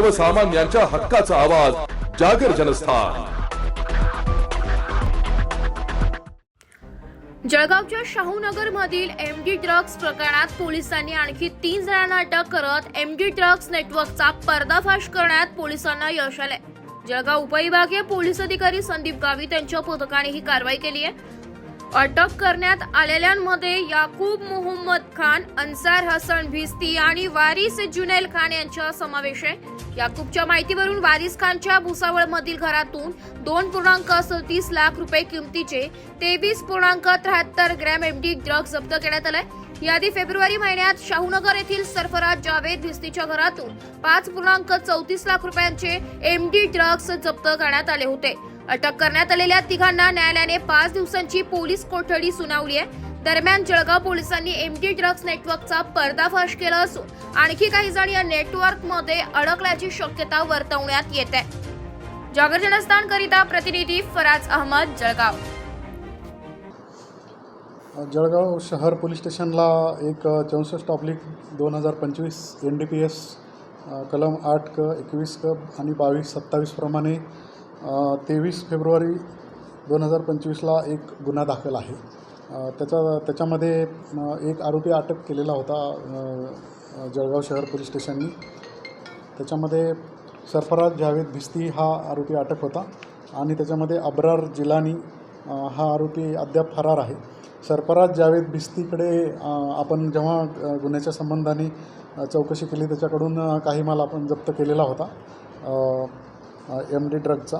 सर्वसामान्यांच्या हक्काचा आवाज जागर जनस्थान. जळगावच्या शाहूनगर मधील एमडी ड्रग्ज प्रकरणात पोलिसांनी आणखी तीन जणांना अटक करत एमडी ड्रग्ज नेटवर्कचा पर्दाफाश करण्यात पोलिसांना यश आले जळगाव उपविभागीय पोलीस अधिकारी संदीप गावित यांच्या पथकाने ही कारवाई केली आहे. अटक करण्यात आलेल्यांमध्ये याकूब मोहम्मद खान अन्सार हसन भिस्ती आणि वारिस जुनेल खान यांचा समावेश आहे. याकूबच्या माहितीवरून वारिस खानच्या भुसावळ मधील घरातून दोन पूर्णांक सदतीस लाख रुपये किमतीचे तेवीस पूर्णांक त्र्याहत्तर ग्रॅम एमडी ड्रग्ज जप्त करण्यात आलाय याआधी फेब्रुवारी महिन्यात शाहूनगर येथील सरफराज जावेद भिस्तीच्या घरातून पाच पूर्णांक चौतीस लाख रुपयांचे एमडी ड्रग्ज जप्त करण्यात आले होते. अटक करण्यात आलेल्या तिघांना न्यायालयाने पाच दिवसांची पोलीस कोठडी सुनावली आहे. दरम्यान जळगाव पोलिसांनी एमडी ड्रग्ज नेटवर्कचा पर्दाफाश केला असून आणखी काही जण या नेटवर्कमध्ये अडकल्याची शक्यता वर्तवण्यात येत आहे. जागर जनस्थान करिता प्रतिनिधी फराज अहमद जळगाव. जळगाव शहर पोलीस स्टेशनला एक चौसष्ट ऑब्लिक दोन हजार पंचवीस एन डी पी एस कलम आठ क एकवीस क आणि बावीस सत्तावीसप्रमाणे तेवीस फेब्रुवारी दोन हजार पंचवीसला एक गुन्हा दाखल आहे. त्याचा त्याच्यामध्ये एक आरोपी अटक केलेला होता जळगाव शहर पोलीस स्टेशननी. त्याच्यामध्ये सरफराज जावेद भिस्ती हा आरोपी अटक होता आणि त्याच्यामध्ये अब्रार जिलानी हा आरोपी अद्याप फरार आहे. सरफराज जावेद भिस्तीकडे आपण जेव्हा गुन्ह्याच्या संबंधाने चौकशी केली त्याच्याकडून काही माल आपण जप्त केलेला होता. एम डी ड्रगचा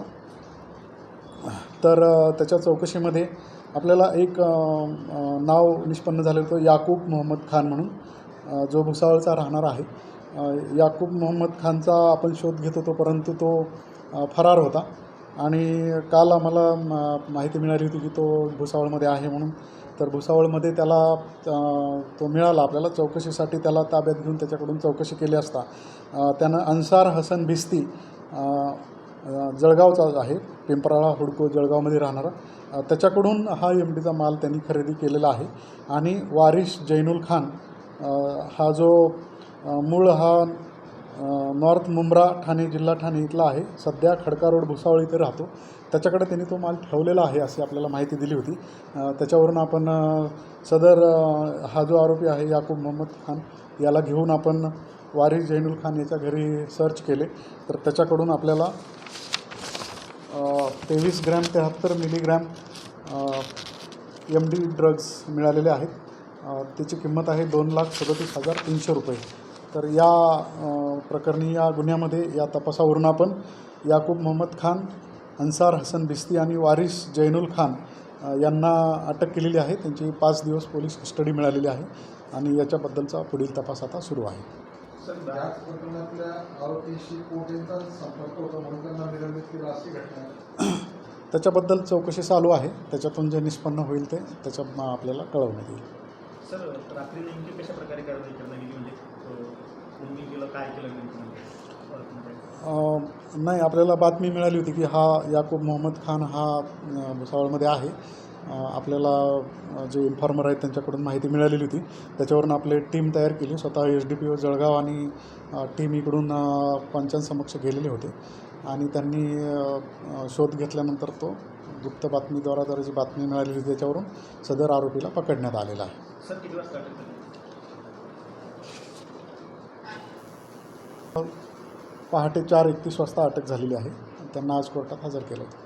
तर त्याच्या चौकशीमध्ये आपल्याला एक नाव निष्पन्न झालं होतं याकूब मोहम्मद खान म्हणून. जो भुसावळचा राहणार आहे. याकूब मोहम्मद खानचा आपण शोध घेत होतो परंतु तो फरार होता. आणि काल आम्हाला माहिती मिळाली होती की तो भुसावळमध्ये आहे म्हणून. तर भुसावळमध्ये त्याला तो मिळाला. आपल्याला चौकशीसाठी त्याला ताब्यात घेऊन त्याच्याकडून चौकशी केली असता त्यानं अन्सार हसन भिस्ती जळगावचा आहे पिंपराळा हुडको जळगावमध्ये राहणारा. त्याच्याकडून हा एम डीचा माल त्यांनी खरेदी केलेला आहे. आणि वारिश जैनुल खान हा जो मूळ हा नॉर्थ मुंब्रा ठाणे जिल्हा ठाणे इथला आहे सध्या खडका रोड भुसावळ इथे राहतो. त्याच्याकडे त्यांनी तो माल ठेवलेला आहे अशी आपल्याला माहिती दिली होती. त्याच्यावरून आपण सदर हा जो आरोपी आहे याकूब मोहम्मद खान याला घेऊन आपण वारिस जैनुल खान याच्या घरी सर्च केले. तर त्याच्याकडून आपल्याला तेवीस ग्रॅम तेहत्तर मिलीग्रॅम एम डी ड्रग्ज मिळालेले आहेत. त्याची किंमत आहे दोन लाख सदतीस हजार तीनशे रुपये. तर या प्रकरणी या गुन्ह्यामध्ये या तपासावरून आपण याकूब मोहम्मद खान अन्सार हसन बिस्ती आणि वारिस जैनुल खान यांना अटक केलेली आहे. त्यांची पाच दिवस पोलीस कस्टडी मिळालेली आहे आणि याच्याबद्दलचा पुढील तपास आता सुरू आहे. याच प्रकरणातल्या आरोपीशी कोर्टेचा संपर्क होता म्हणून त्यांना निलंबित केलं अशी घटना. त्याच्याबद्दल चौकशी चालू आहे. त्याच्यातून जे निष्पन्न होईल ते त्याच्या आपल्याला कळवण्यात येईल. सर रात्री नेमकी कशा प्रकारे कारवाई करण्यात गेली म्हणजे केलं काय केलं म्हणजे नाही आपल्याला बातमी मिळाली होती की हा याकूब मोहम्मद खान हा भुसावळमध्ये आहे. आपल्याला जे इन्फॉर्मर आहेत त्यांच्याकडून माहिती मिळालेली होती. त्याच्यावरून आपले टीम तयार केली. स्वतः S D P O Jalgaon आणि टीम इकडून पंचांसमक्ष गेलेले होते. आणि त्यांनी शोध घेतल्यानंतर तो गुप्त बातमीद्वारा जरा जी बातमी मिळाली होती त्याच्यावरून सदर आरोपीला पकडण्यात आलेला आहे. पहाटे चार एकतीस वाजता अटक झालेली आहे. त्यांना आज कोर्टात हजर केलं होतं.